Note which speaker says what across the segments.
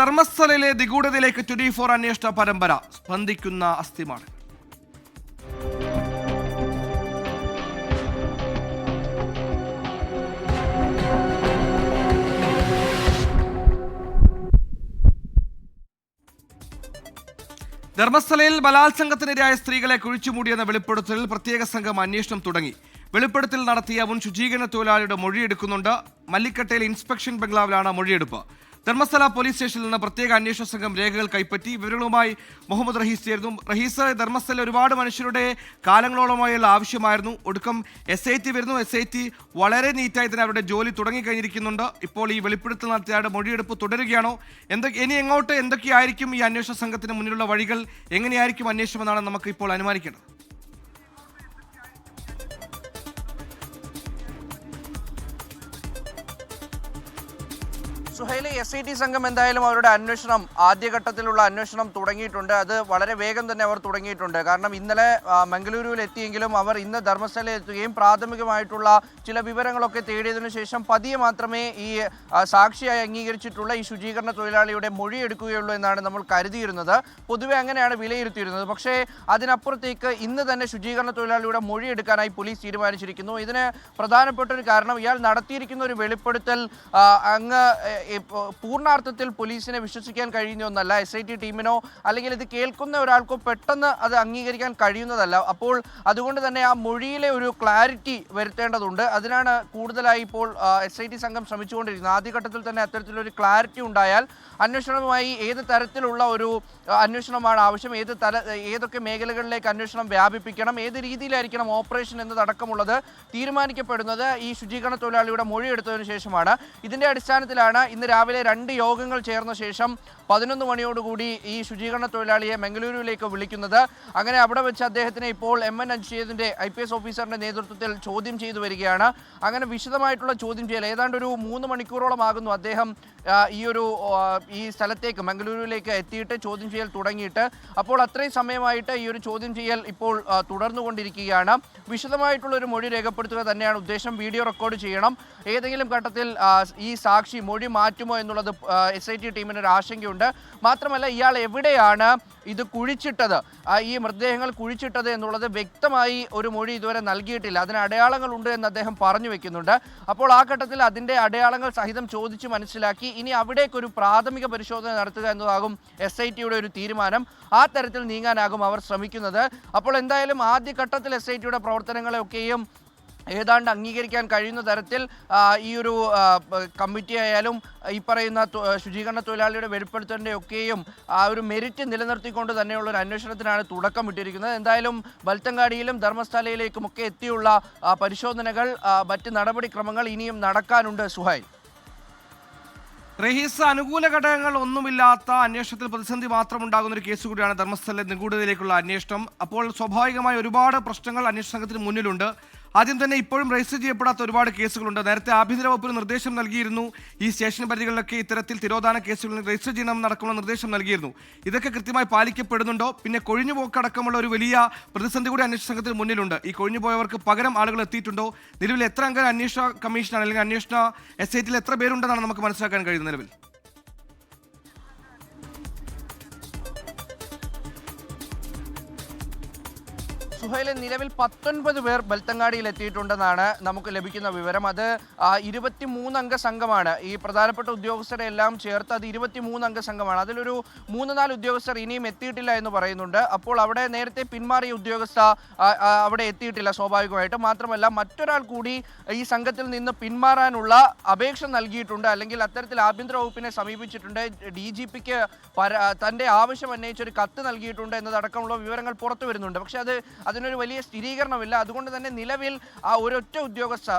Speaker 1: ധർമ്മസ്ഥലയിലെ നിഗൂഢതയിലേക്ക് twenty four അന്വേഷണ പരമ്പര സ്പന്ദിക്കുന്ന അസ്ഥിമാണ്. ധർമ്മസ്ഥലയിൽ ബലാത്സംഗത്തിനിരയായ സ്ത്രീകളെ കുഴിച്ചുമൂടിയെന്ന വെളിപ്പെടുത്തലിൽ പ്രത്യേക സംഘം അന്വേഷണം തുടങ്ങി. വെളിപ്പെടുത്തൽ നടത്തിയ മുൻ ശുചീകരണ തൊഴിലാളിയുടെ മൊഴിയെടുക്കുന്നുണ്ട്. മല്ലിക്കട്ടയിൽ ഇൻസ്പെക്ഷൻ ബംഗ്ലാവിലാണ് മൊഴിയെടുപ്പ്. ധർമ്മസ്ഥല പോലീസ് സ്റ്റേഷനിൽ നിന്ന് പ്രത്യേക അന്വേഷണ സംഘം രേഖകൾ കൈപ്പറ്റി വിവരങ്ങളുമായി മുഹമ്മദ് റഹീസ് ചേർന്നു റഹീസ് ധർമ്മസ്ഥല ഒരുപാട് മനുഷ്യരുടെ കാലങ്ങളോളമായുള്ള ആവശ്യമായിരുന്നു. ഒടുക്കം എസ് ഐ ടി വരുന്നു. എസ് ഐ ടി വളരെ നീറ്റായി തന്നെ അവരുടെ ജോലി തുടങ്ങിക്കഴിഞ്ഞിരിക്കുന്നുണ്ട്. ഇപ്പോൾ ഈ വെളിപ്പെടുത്തൽ നടത്തിയ മൊഴിയെടുപ്പ് തുടരുകയാണോ? എന്തൊക്കെ ഇനി എങ്ങോട്ട് എന്തൊക്കെയായിരിക്കും ഈ അന്വേഷണ സംഘത്തിന് മുന്നിലുള്ള വഴികൾ? എങ്ങനെയായിരിക്കും അന്വേഷണം എന്നാണ് നമുക്ക് ഇപ്പോൾ അനുമാനിക്കേണ്ടത്.
Speaker 2: സുഹൈലെ എസ് ഐ ടി സംഘം എന്തായാലും അവരുടെ അന്വേഷണം ആദ്യഘട്ടത്തിലുള്ള അന്വേഷണം തുടങ്ങിയിട്ടുണ്ട്. അത് വളരെ വേഗം തന്നെ അവർ തുടങ്ങിയിട്ടുണ്ട്. കാരണം ഇന്നലെ മംഗളൂരുവിൽ എത്തിയെങ്കിലും അവർ ഇന്ന് ധർമ്മസ്ഥലയിൽ എത്തുകയും പ്രാഥമികമായിട്ടുള്ള ചില വിവരങ്ങളൊക്കെ തേടിയതിനു ശേഷം പതിയെ മാത്രമേ ഈ സാക്ഷിയായി അംഗീകരിച്ചിട്ടുള്ള ഈ ശുചീകരണ തൊഴിലാളിയുടെ മൊഴി എടുക്കുകയുള്ളൂ എന്നാണ് നമ്മൾ കരുതിയിരുന്നത്. പൊതുവെ അങ്ങനെയാണ് വിലയിരുത്തിയിരുന്നത്. പക്ഷേ അതിനപ്പുറത്തേക്ക് ഇന്ന് തന്നെ ശുചീകരണ തൊഴിലാളിയുടെ മൊഴി എടുക്കാനായി പോലീസ് തീരുമാനിച്ചിരിക്കുന്നു. ഇതിന് പ്രധാനപ്പെട്ട ഒരു കാരണം ഇയാൾ നടത്തിയിരിക്കുന്ന ഒരു വെളിപ്പെടുത്തൽ അങ്ങ് പൂർണാർത്ഥത്തിൽ പോലീസിനെ വിശ്വസിക്കാൻ കഴിയുന്ന ഒന്നല്ല എസ് ഐ ടി ടീമിനോ അല്ലെങ്കിൽ ഇത് കേൾക്കുന്ന ഒരാൾക്കോ പെട്ടെന്ന് അത് അംഗീകരിക്കാൻ കഴിയുന്നതല്ല. അപ്പോൾ അതുകൊണ്ട് തന്നെ ആ മൊഴിയിലെ ഒരു ക്ലാരിറ്റി വരുത്തേണ്ടതുണ്ട്. അതിനാണ് കൂടുതലായി ഇപ്പോൾ എസ് ഐ ടി സംഘം ശ്രമിച്ചുകൊണ്ടിരിക്കുന്നത്. ആദ്യഘട്ടത്തിൽ തന്നെ അത്തരത്തിലൊരു ക്ലാരിറ്റി ഉണ്ടായാൽ അന്വേഷണവുമായി ഏത് തരത്തിലുള്ള ഒരു അന്വേഷണമാണ് ആവശ്യം ഏത് തല ഏതൊക്കെ മേഖലകളിലേക്ക് അന്വേഷണം വ്യാപിപ്പിക്കണം ഏത് രീതിയിലായിരിക്കണം ഓപ്പറേഷൻ എന്നതടക്കമുള്ളത് തീരുമാനിക്കപ്പെടുന്നത് ഈ ശുചീകരണ തൊഴിലാളിയുടെ മൊഴി എടുത്തതിനു ശേഷമാണ്. ഇതിന്റെ അടിസ്ഥാനത്തിലാണ് ഇന്ന് രാവിലെ രണ്ട് യോഗങ്ങൾ ചേർന്ന ശേഷം പതിനൊന്ന് മണിയോടുകൂടി ഈ ശുചീകരണ തൊഴിലാളിയെ മംഗളൂരുവിലേക്ക് വിളിക്കുന്നത്. അങ്ങനെ അവിടെ വെച്ച് അദ്ദേഹത്തിനെ ഇപ്പോൾ എം എൻ അജിഷേദിന്റെ ഐ പി എസ് ഓഫീസറിന്റെ നേതൃത്വത്തിൽ ചോദ്യം ചെയ്തു വരികയാണ്. അങ്ങനെ വിശദമായിട്ടുള്ള ചോദ്യം ചെയ്യൽ. ഏതാണ്ട് ഒരു മൂന്ന് മണിക്കൂറോളം ആകുന്നു അദ്ദേഹം ഈ ഒരു ഈ സ്ഥലത്തേക്ക് മംഗളൂരുവിലേക്ക് എത്തിയിട്ട് ചോദ്യം ചെയ്യൽ തുടങ്ങിയിട്ട്. അപ്പോൾ അത്രയും സമയമായിട്ട് ഈ ഒരു ചോദ്യം ചെയ്യൽ ഇപ്പോൾ തുടർന്നുകൊണ്ടിരിക്കുകയാണ്. വിശദമായിട്ടുള്ള ഒരു മൊഴി രേഖപ്പെടുത്തുക തന്നെയാണ് ഉദ്ദേശം. വീഡിയോ റെക്കോർഡ് ചെയ്യണം. ഏതെങ്കിലും ഘട്ടത്തിൽ ഈ സാക്ഷി മൊഴി മാറ്റുമോ എന്നുള്ളത് എസ് ഐ ടി ടീമിന് ഒരു ആശങ്കയുണ്ട് മാത്രമല്ല ഇയാൾ എവിടെയാണ് ഇത് കുഴിച്ചിട്ടത്? ഈ മൃതദേഹങ്ങൾ കുഴിച്ചിട്ടത് എന്നുള്ളത് വ്യക്തമായി ഒരു മൊഴി ഇതുവരെ നൽകിയിട്ടില്ല. അതിന് അടയാളങ്ങളുണ്ട് എന്ന് അദ്ദേഹം പറഞ്ഞു വെക്കുന്നുണ്ട്. അപ്പോൾ ആ ഘട്ടത്തിൽ അതിന്റെ അടയാളങ്ങൾ സഹിതം ചോദിച്ച് മനസ്സിലാക്കി ഇനി അവിടേക്ക് ഒരു പ്രാഥമിക പരിശോധന നടത്തുക എന്നതാകും എസ് ഐ ടിയുടെ ഒരു തീരുമാനം. ആ തരത്തിൽ നീങ്ങാനാകും അവർ ശ്രമിക്കുന്നത്. അപ്പോൾ എന്തായാലും ആദ്യ ഘട്ടത്തിൽ എസ് ഐ ടിയുടെ പ്രവർത്തനങ്ങളെയൊക്കെയും ഏതാണ്ട് അംഗീകരിക്കാൻ കഴിയുന്ന തരത്തിൽ ഈ ഒരു കമ്മിറ്റി ആയാലും ഈ പറയുന്ന ശുചീകരണ തൊഴിലാളിയുടെ വെളിപ്പെടുത്തലിന്റെ ഒക്കെയും ആ ഒരു മെരിറ്റ് നിലനിർത്തിക്കൊണ്ട് തന്നെയുള്ള ഒരു അന്വേഷണത്തിനാണ് തുടക്കം ഇട്ടിരിക്കുന്നത്. എന്തായാലും ബൽത്തങ്കാടിയിലും ധർമ്മസ്ഥലയിലേക്കും ഒക്കെ എത്തിയുള്ള പരിശോധനകൾ മറ്റ് നടപടിക്രമങ്ങൾ ഇനിയും നടക്കാനുണ്ട്. സുഹൈൽ.
Speaker 1: റഹീസ് അനുകൂല ഘടകങ്ങൾ ഒന്നുമില്ലാത്ത അന്വേഷണത്തിൽ പ്രതിസന്ധി മാത്രം ഉണ്ടാകുന്ന ഒരു കേസ് കൂടിയാണ് ധർമ്മസ്ഥല നിഗൂഢതയിലേക്കുള്ള അന്വേഷണം. അപ്പോൾ സ്വാഭാവികമായി ഒരുപാട് പ്രശ്നങ്ങൾ അന്വേഷണ സംഘത്തിന് മുന്നിലുണ്ട്. ആദ്യം തന്നെ ഇപ്പോഴും രജിസ്റ്റർ ചെയ്യപ്പെടാത്ത ഒരുപാട് കേസുകളുണ്ട്. നേരത്തെ ആഭ്യന്തര വകുപ്പിന് നിർദ്ദേശം നൽകിയിരുന്നു. ഈ സ്റ്റേഷൻ പരിധികളിലൊക്കെ ഇത്തരത്തിൽ തിരോധാന കേസുകൾ രജിസ്റ്റർ ചെയ്യണം നടക്കുന്ന നിർദ്ദേശം നൽകിയിരുന്നു. ഇതൊക്കെ കൃത്യമായി പാലിക്കപ്പെടുന്നുണ്ടോ? പിന്നെ കൊഴിഞ്ഞുപോക്കടക്കമുള്ള ഒരു വലിയ പ്രതിസന്ധി കൂടി അന്വേഷണ സംഘത്തിന് മുന്നിലുണ്ട്. ഈ കൊഴിഞ്ഞുപോയവർക്ക് പകരം ആളുകൾ എത്തിയിട്ടുണ്ടോ? നിലവിൽ എത്ര അംഗ അന്വേഷണ കമ്മീഷനാണ് അല്ലെങ്കിൽ അന്വേഷണ എസ് എത്ര പേരുണ്ടെന്നാണ് നമുക്ക് മനസ്സിലാക്കാൻ കഴിയുന്നത് നിലവിൽ?
Speaker 2: സുഹൈലെ നിലവിൽ പത്തൊൻപത് പേർ ബൽത്തങ്ങാടിയിൽ എത്തിയിട്ടുണ്ടെന്നാണ് നമുക്ക് ലഭിക്കുന്ന വിവരം. അത് ഇരുപത്തി അംഗ സംഘമാണ്. ഈ പ്രധാനപ്പെട്ട ഉദ്യോഗസ്ഥരെ എല്ലാം ചേർത്ത് അത് ഇരുപത്തി അംഗ സംഘമാണ്. അതിലൊരു മൂന്ന് നാല് ഉദ്യോഗസ്ഥർ ഇനിയും എത്തിയിട്ടില്ല എന്ന് പറയുന്നുണ്ട്. അപ്പോൾ അവിടെ നേരത്തെ പിന്മാറിയ ഉദ്യോഗസ്ഥ അവിടെ എത്തിയിട്ടില്ല സ്വാഭാവികമായിട്ട്. മാത്രമല്ല മറ്റൊരാൾ കൂടി ഈ സംഘത്തിൽ നിന്ന് പിന്മാറാനുള്ള അപേക്ഷ നൽകിയിട്ടുണ്ട്. അല്ലെങ്കിൽ അത്തരത്തിൽ ആഭ്യന്തര വകുപ്പിനെ സമീപിച്ചിട്ടുണ്ട്. ഡി ജി പിക്ക് തന്റെ ആവശ്യം ഉന്നയിച്ചൊരു കത്ത് നൽകിയിട്ടുണ്ട് എന്നതടക്കമുള്ള വിവരങ്ങൾ പുറത്തു വരുന്നുണ്ട്. പക്ഷെ അത് അതിനൊരു വലിയ സ്ഥിരീകരണമില്ല. അതുകൊണ്ട് തന്നെ നിലവിൽ ആ ഒരൊറ്റ ഉദ്യോഗസ്ഥ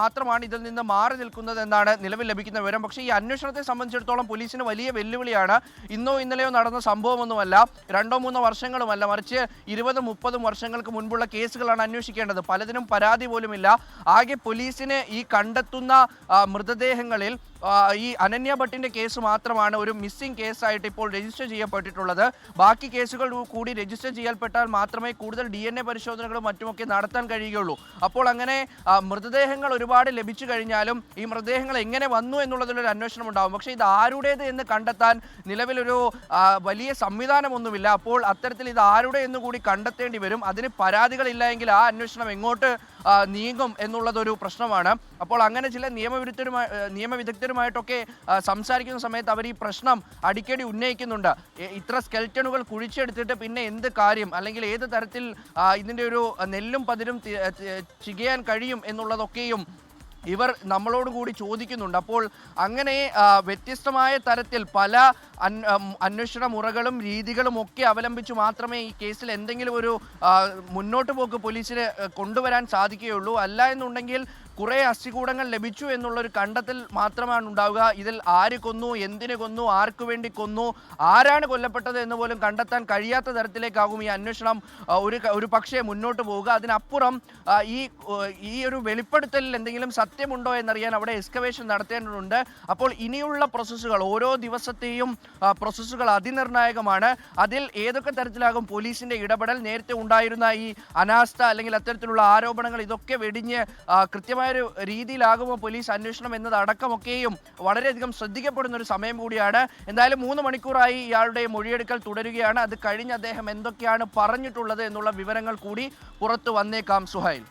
Speaker 2: മാത്രമാണ് ഇതിൽ നിന്ന് മാറി നിൽക്കുന്നത് എന്നാണ് നിലവിൽ ലഭിക്കുന്ന വിവരം. പക്ഷേ ഈ അന്വേഷണത്തെ സംബന്ധിച്ചിടത്തോളം പോലീസിന് വലിയ വെല്ലുവിളിയാണ്. ഇന്നോ ഇന്നലെയോ നടന്ന സംഭവമൊന്നുമല്ല. രണ്ടോ മൂന്നോ വർഷങ്ങളുമല്ല. മറിച്ച് ഇരുപതും മുപ്പതും വർഷങ്ങൾക്ക് മുൻപുള്ള കേസുകളാണ് അന്വേഷിക്കേണ്ടത്. പലതിനും പരാതി പോലുമില്ല. ആകെ പോലീസിന് ഈ കണ്ടെത്തുന്ന മൃതദേഹങ്ങളിൽ ഈ അനന്യ ഭട്ടിന്റെ കേസ് മാത്രമാണ് ഒരു മിസ്സിംഗ് കേസായിട്ട് ഇപ്പോൾ രജിസ്റ്റർ ചെയ്യപ്പെട്ടിട്ടുള്ളത്. ബാക്കി കേസുകൾ കൂടി രജിസ്റ്റർ ചെയ്യപ്പെട്ടാൽ മാത്രമേ കൂടുതൽ ഡി എൻ എ പരിശോധനകളും മറ്റുമൊക്കെ നടത്താൻ കഴിയുകയുള്ളൂ. അപ്പോൾ അങ്ങനെ മൃതദേഹങ്ങൾ ഒരുപാട് ലഭിച്ചു കഴിഞ്ഞാലും ഈ മൃതദേഹങ്ങൾ എങ്ങനെ വന്നു എന്നുള്ളതിലൊരു അന്വേഷണം ഉണ്ടാകും പക്ഷേ ഇത് ആരുടേത് എന്ന് കണ്ടെത്താൻ നിലവിലൊരു വലിയ സംവിധാനമൊന്നുമില്ല. അപ്പോൾ അത്തരത്തിൽ ഇത് ആരുടെ എന്ന് കൂടി കണ്ടെത്തേണ്ടി വരും. അതിന് പരാതികളില്ല എങ്കിൽ ആ അന്വേഷണം എങ്ങോട്ട് നീങ്ങും എന്നുള്ളതൊരു പ്രശ്നമാണ്. അപ്പോൾ അങ്ങനെ ചില നിയമവിരുദ്ധരുമായി നിയമവിദഗ്ധരുമായിട്ടൊക്കെ സംസാരിക്കുന്ന സമയത്ത് അവർ ഈ പ്രശ്നം അടിക്കടി ഉന്നയിക്കുന്നുണ്ട്. ഇത്ര സ്കെൽറ്റണുകൾ കുഴിച്ചെടുത്തിട്ട് പിന്നെ എന്ത് കാര്യം? അല്ലെങ്കിൽ ഏത് തരത്തിൽ ഇതിന്റെ ഒരു നെല്ലും പതിരും ചികയാൻ കഴിയും എന്നുള്ളതൊക്കെയും ഇവർ നമ്മളോട് കൂടി ചോദിക്കുന്നുണ്ട്. അപ്പോൾ അങ്ങനെ വ്യത്യസ്തമായ തരത്തിൽ പല അന്വേഷണ മുറകളും രീതികളും ഒക്കെ അവലംബിച്ച് മാത്രമേ ഈ കേസിൽ എന്തെങ്കിലും ഒരു മുന്നോട്ട് പോക്ക് പോലീസിന് കൊണ്ടുവരാൻ സാധിക്കുകയുള്ളൂ. അല്ല എന്നുണ്ടെങ്കിൽ കുറേ അസ്ഥികൂടങ്ങൾ ലഭിച്ചു എന്നുള്ളൊരു കണ്ടെത്തൽ മാത്രമാണ് ഉണ്ടാവുക. ഇതിൽ ആര് കൊന്നു എന്തിനു കൊന്നു ആർക്കു വേണ്ടി കൊന്നു ആരാണ് കൊല്ലപ്പെട്ടത് എന്ന് പോലും കണ്ടെത്താൻ കഴിയാത്ത തരത്തിലേക്കാകും ഈ അന്വേഷണം ഒരു ഒരു പക്ഷേ മുന്നോട്ട് പോവുക. അതിനപ്പുറം ഈ ഈ ഒരു വെളിപ്പെടുത്തലിൽ എന്തെങ്കിലും സത്യമുണ്ടോ എന്നറിയാൻ അവിടെ എക്സ്കവേഷൻ നടത്തേണ്ടതുണ്ട്. അപ്പോൾ ഇനിയുള്ള പ്രോസസ്സുകൾ ഓരോ ദിവസത്തെയും പ്രോസസ്സുകൾ അതിനിർണായകമാണ്. അതിൽ ഏതൊക്കെ തരത്തിലാകും പോലീസിന്റെ ഇടപെടൽ? നേരത്തെ ഉണ്ടായിരുന്ന ഈ അനാസ്ഥ അല്ലെങ്കിൽ അത്തരത്തിലുള്ള ആരോപണങ്ങൾ ഇതൊക്കെ വെടിഞ്ഞ് ആ, കൃത്യമായൊരു രീതിയിലാകുമോ പോലീസ് അന്വേഷണം എന്നത് അടക്കമൊക്കെയും വളരെയധികം ശ്രദ്ധിക്കപ്പെടുന്ന ഒരു സമയം കൂടിയാണ്. എന്തായാലും മൂന്ന് മണിക്കൂറായി ഇയാളുടെ മൊഴിയെടുക്കൽ തുടരുകയാണ്. അത് കഴിഞ്ഞ് അദ്ദേഹം എന്തൊക്കെയാണ് പറഞ്ഞിട്ടുള്ളത് എന്നുള്ള വിവരങ്ങൾ കൂടി പുറത്തു വന്നേക്കാം സുഹൈൽ.